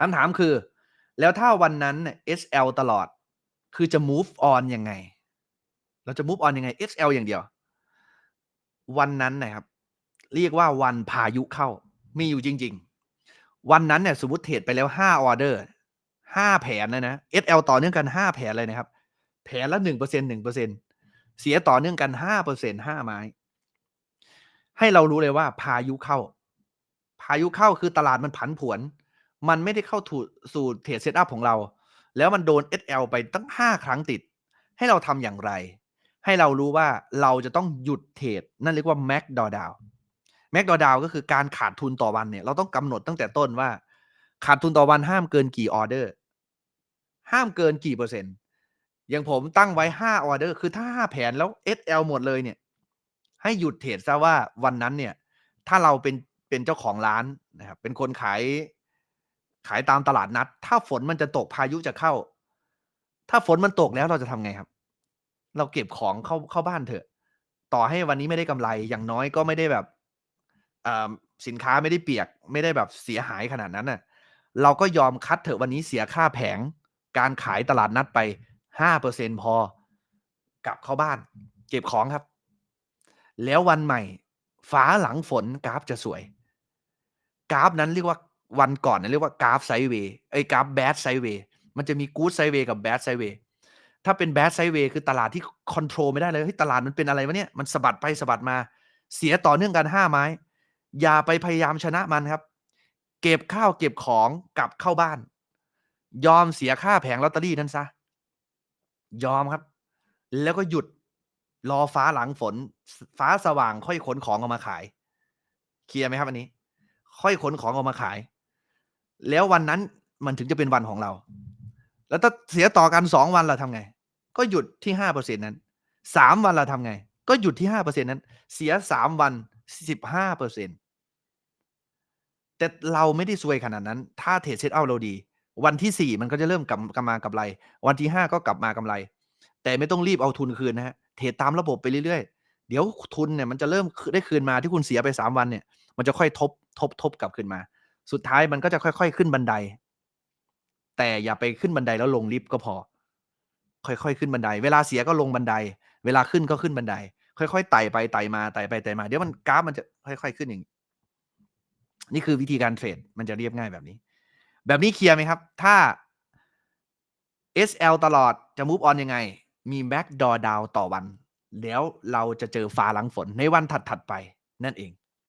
คำถามคือ แล้วถ้าวันนั้นเนี่ย SL ตลอด คือจะ move on ยังไง เราจะ move on ยังไง SL อย่างเดียว วันนั้นนะครับ เรียกว่าวันพายุเข้า มีอยู่จริง ๆ วันนั้นเนี่ยสมมติเทรดไปแล้ว 5 ออเดอร์ 5 แผนเลยนะ SL ต่อเนื่องกัน 5 แผนเลยนะครับ แผนละ1% 1%เสียต่อเนื่องกัน 5% 5 ไม้ ให้เรารู้เลยว่าพายุเข้า พายุเข้าคือตลาดมันผันผวน มันไม่ได้เข้าถูสู่เทรดเซตอัพของเรา แล้วมันโดน SL ไปตั้ง 5 ครั้งติด ให้เราทำอย่างไร ให้เรารู้ว่าเราจะต้องหยุดเทรดนั่นเรียกว่า Mac Drawdown Mac Drawdown ก็คือการขาดทุนต่อวันเนี่ยเราต้องกำหนดตั้งแต่ต้นว่า ขาดทุนต่อวันห้ามเกินกี่ออเดอร์ ห้ามเกินกี่เปอร์เซ็นต์อย่างผมตั้งไว้ 5 ออเดอร์ คือถ้า 5 แผนแล้ว SL หมดเลยเนี่ย ให้หยุดเทรดซะว่าวันนั้นเนี่ย ถ้าเราเป็นเป็นเจ้าของร้านนะครับ เป็นคนขาย ขายตามตลาดนัด ถ้าฝนมันจะตกพายุจะเข้า ถ้าฝนมันตกแล้วเราจะทำไงครับ เราเก็บของเข้าเข้าบ้านเถอะ ต่อให้วันนี้ไม่ได้กำไรอย่างน้อยก็ไม่ได้แบบอ่อสินค้าไม่ได้เปียก ไม่ได้แบบเสียหายขนาดนั้นน่ะ เราก็ยอมคัดเถอะวันนี้เสียค่าแผง การขายตลาดนัดไป5%พอกลับเข้าบ้าน เก็บของครับ แล้ววันใหม่ ฟ้าหลังฝนกราฟจะสวย กราฟนั้นเรียกว่า วันก่อนเรียกว่ากราฟไซด์เวย์เอ๊ยกราฟ Bad Sideway มันจะมี Good Sideway กับ Bad Sideway ถ้าเป็น Bad Sideway คือตลาดที่คอนโทรลไม่ได้เลยเฮ้ยตลาดมันเป็นอะไรวะเนี่ยมันสะบัดไปสะบัดมาเสียต่อเนื่องกัน5ไม้ อย่าไปพยายามชนะมันครับ เก็บข้าวเก็บของกลับเข้าบ้าน ยอมเสียค่าแผงลอตเตอรี่นั้นเสียอมครับ แล้วก็หยุดรอฟ้าหลังฝน ฟ้าสว่างค่อยขนของออกมาขาย เคลียร์ไหมครับอันนี้?ค่อยขนของออกมาขาย แล้ววันนั้นมันถึงจะเป็นวันของเรา แล้วถ้าเสียต่อกัน2วันล่ะทำไง?ก็หยุดที่5%นั้น3วันล่ะทำไง?ก็หยุดที่5%นั้น เสีย3วัน15%แต่เราไม่ได้ซวยขนาดนั้น ถ้าเทรดเซ็ตเอัปเราดี วันที่4มันก็จะเริ่มกำกลับมากำไร วันที่5ก็กลับมากำไร แต่ไม่ต้องรีบเอาทุนคืนนะครับเทรดตามระบบไปเรื่อยๆ เดี๋ยวทุนเนี่ยมันจะเริ่มได้คืนมาที่คุณเสียไป3วันเนี่ย มันจะค่อยทบทบๆกลับคืนมา สุดท้ายมันก็จะค่อย ๆ ขึ้นบันได แต่อย่าไปขึ้นบันไดแล้วลงลิฟต์ก็พอ ค่อยๆขึ้นบันได เวลาเสียก็ลงบันได เวลาขึ้นก็ขึ้นบันได ค่อยๆไต่ไปไต่มาไต่ไปไต่มา เดี๋ยวมันกราฟมันจะค่อย ๆ ขึ้นอย่างงี้นี่คือวิธีการเทรดมันจะเรียบง่ายแบบนี้ แบบนี้เคลียร์ไหมครับ?ถ้า SL ตลอดจะ move on ยังไง?มี Mac Drawdown ต่อวัน แล้วเราจะเจอฟ้าหลังฝนในวันถัด ๆ ไปนั่นเอง